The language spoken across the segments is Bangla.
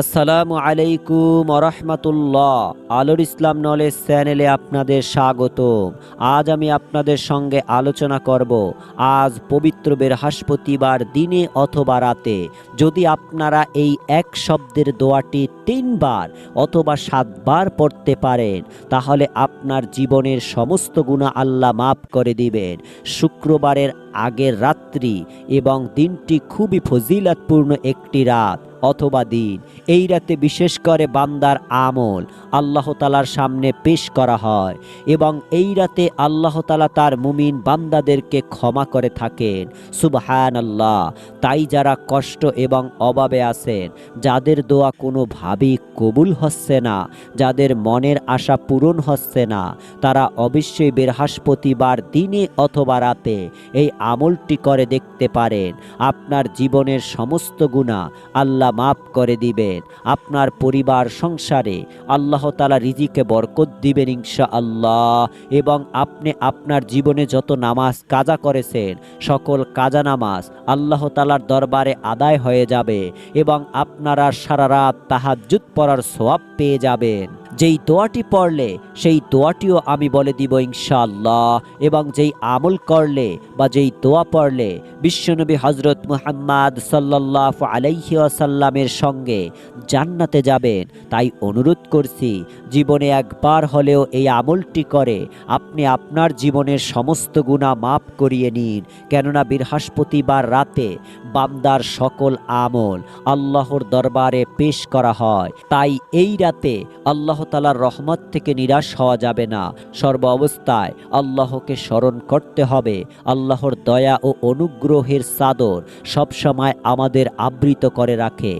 আসসালামু আলাইকুম রহমতুল্লাহ আলোর ইসলাম নলেজ চ্যানেলে আপনাদের স্বাগত আজ আমি আপনাদের সঙ্গে আলোচনা করব, আজ পবিত্র বৃহস্পতিবার দিনে অথবা রাতে। যদি আপনারা এই এক শব্দের দোয়াটি তিনবার অথবা সাতবার পড়তে পারেন, তাহলে আপনার জীবনের সমস্ত গুণা আল্লাহ মাফ করে দিবেন। শুক্রবারের আগের রাত্রি এবং দিনটি খুবই ফজিলাতপূর্ণ একটি রাত। অথবা দিন। এই রাতে বিশেষ করে বান্দার আমল আল্লাহ তালার সামনে পেশ করা হয় এবং এই রাতে আল্লাহ তালা তার মুমিন বান্দাদেরকে ক্ষমা করে থাকেন। সুবহান আল্লাহ তাই যারা কষ্ট এবং অভাবে আছেন, যাদের দোয়া কোনোভাবেই কবুল হচ্ছে না, যাদের মনের আশা পূরণ হচ্ছে না, তারা অবশ্যই বৃহস্পতিবার দিনে অথবা রাতে এই আমলটি করে দেখতে পারেন। আপনার জীবনের সমস্ত গুণা আল্লাহ মাফ করে দিবেন। আপনার পরিবার সংসারে আল্লাহ তালা রিজিকে বরকত দিবেন ইনশা আল্লাহ এবং আপনি আপনার জীবনে যত নামাজ, কাজা করেছেন, সকল কাজা নামাজ আল্লাহ তালার দরবারে আদায় হয়ে যাবে এবং আপনারা সারা রাত তাহাজুত পড়ার সোয়াব পেয়ে যাবেন। যেই দোয়াটি পড়লে, সেই দোয়াটিও আমি বলে দিব ইনশাআল্লাহ। এবং যেই আমল করলে বা যেই দোয়া পড়লে, বিশ্বনবী হজরত মুহাম্মদ সাল্লাহ আলাইহি আসাল্লামের সঙ্গে জান্নাতে যাবেন, তাই অনুরোধ করছি, জীবনে একবার হলেও এই আমলটি করে, আপনি আপনার জীবনের সমস্ত গুণা মাফ করিয়ে নিন। কেননা বৃহস্পতিবার রাতে বান্দার সকল আমল আল্লাহর দরবারে পেশ করা হয়। তাই এই রাতে আল্লাহ তালার রহমত থেকে নিরাশ হওয়া যাবে না। সর্ব অবস্থায় আল্লাহকে স্মরণ করতে হবে। আল্লাহর দয়া ও অনুগ্রহের চাদর সবসময় আমাদের আবৃত করে রাখে।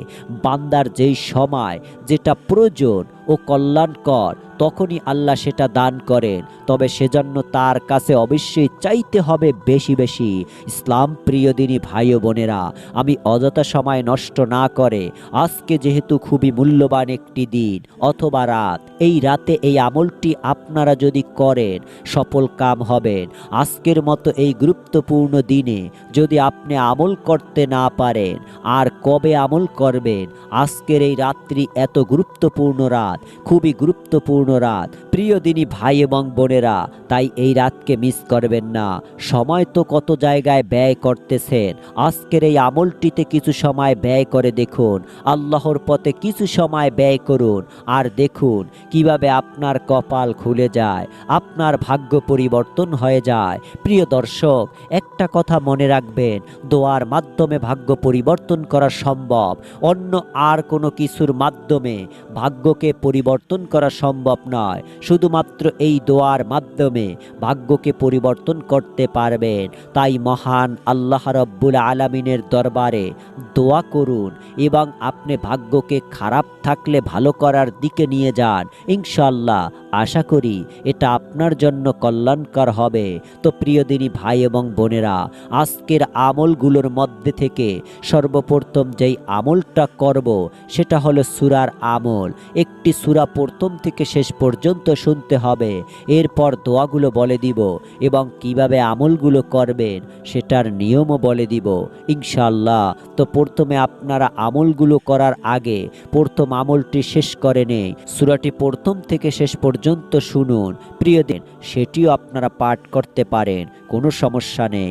বান্দার যেই সময়, যেটা প্রয়োজন ও কল্যাণকর, তখনই আল্লাহ সেটা দান করেন। তবে সেজন্য তার কাছে অবশ্যই চাইতে হবে বেশি বেশি। ইসলাম প্রিয় দিনী ভাই বোনেরা, আমি অযথা সময় নষ্ট না করে আজকে যেহেতু খুবই মূল্যবান একটি দিন, অথবা রাত, এই রাতে এই আমলটি আপনারা যদি করেন, সফল কাম হবেন। আজকের মতো এই গুরুত্বপূর্ণ দিনে যদি আপনি আমল করতে না পারেন, আর কবে আমল করবেন, আজকের এই রাত্রি এত গুরুত্বপূর্ণ রাত। খুবই গুরুত্বপূর্ণ রাত। প্রিয় দিনী ভাই এবং বোনেরা, তাই এই রাতকে মিস করবেন না। সময় তো কত জায়গায় ব্যয় করতেছেন। আজকের এই আমলটিতে কিছু সময় ব্যয় করে দেখুন। আল্লাহর পথে কিছু সময় ব্যয় করুন। আর দেখুন কীভাবে আপনার কপাল খুলে যায়, আপনার ভাগ্য পরিবর্তন হয়ে যায়। প্রিয় দর্শক, একটা কথা মনে রাখবেন, দোয়ার মাধ্যমে ভাগ্য পরিবর্তন করা সম্ভব। অন্য আর কোনো কিছুর মাধ্যমে ভাগ্যকে পরিবর্তন করা সম্ভব নয়। শুধুমাত্র এই দোয়ার মাধ্যমে ভাগ্যকে পরিবর্তন করতে পারবেন। তাই মহান আল্লাহ রব্বুল আলমিনের দরবারে দোয়া করুন এবং আপনি ভাগ্যকে খারাপ থাকলে ভালো করার দিকে নিয়ে যান। ইনশাল্লাহ আশা করি এটা আপনার জন্য কল্যাণকর হবে। তো প্রিয় দিনী ভাই এবং বোনেরা, আজকের আমলগুলোর মধ্যে থেকে সর্বপ্রথম যেই আমলটা করব, সেটা হলো সুরার আমল। একটি সুরা প্রথম থেকে শেষ পর্যন্ত শুনতে হবে। এরপর দোয়াগুলো বলে দিব এবং কীভাবে আমলগুলো করবেন সেটার নিয়মও বলে দিব। ইনশাল্লাহ তো প্রথমে আপনারা আমলগুলো করার আগে প্রথম আমলটি শেষ করে নেই। সুরাটি প্রথম থেকে শেষ পর্যন্ত শুনুন। প্রিয় দিন, সেটিও আপনারা পাঠ করতে পারেন, কোনো সমস্যা নেই।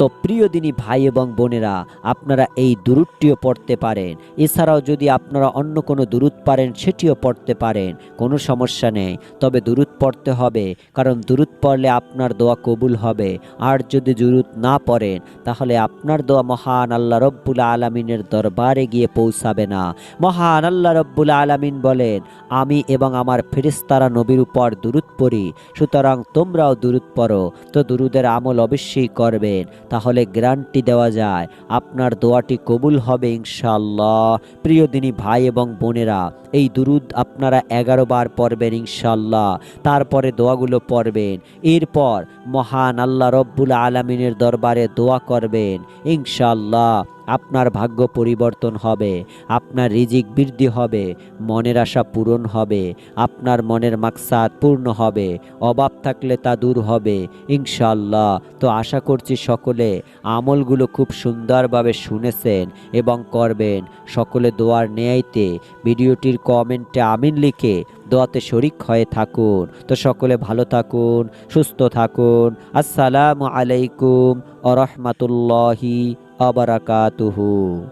তো প্রিয় দিনী ভাই এবং বোনেরা, আপনারা এই দুরুদটিও পড়তে পারেন। এছাড়াও যদি আপনারা অন্য কোনো দুরুদ পারেন, সেটিও পড়তে পারেন। কোনো সমস্যা নেই। তবে দুরুদ পড়তে হবে, কারণ দুরুদ পড়লে আপনার দোয়া কবুল হবে। আর যদি দুরুদ না পড়েন, তাহলে আপনার দোয়া মহান আল্লাহ রব্বুল আলমিনের দরবারে গিয়ে পৌঁছাবে না। মহান আল্লাহ রব্বুল আলমিন বলেন, আমি এবং আমার ফেরিস্তারা নবীর উপর দুরুদ পড়ি, সুতরাং তোমরাও দুরুদ পড়ো। তো দুরুদের আমল অবশ্যই করবেন। তাহলে গ্যারান্টি দেওয়া যায়। আপনার দোয়াটি কবুল হবে ইনশাল্লাহ প্রিয় দিনী ভাই এবং বোনেরা, এই দুরুদ আপনারা এগারো বার পড়বেন ইনশাল্লাহ তারপরে দোয়াগুলো পড়বেন। এরপর মহান আল্লাহ রব্বুল আলমিনের দরবারে দোয়া করবেন ইনশাআল্লাহ। আপনার ভাগ্য পরিবর্তন হবে, আপনার রিজিক বৃদ্ধি হবে, মনের আশা পূরণ হবে, আপনার মনের মাকসাদ পূর্ণ হবে, অভাব থাকলে তা দূর হবে ইনশাল্লাহ তো আশা করছি সকলে আমলগুলো খুব সুন্দরভাবে শুনেছেন এবং করবেন। সকলে দোয়ার ন্যায়তে ভিডিওটির কমেন্টে আমিন লিখে দোয়াতে শরিক হয়ে থাকুন। তো সকলে ভালো থাকুন, সুস্থ থাকুন। আসসালামু আলাইকুম আ রহমতুল্লাহি अबरकातुहू।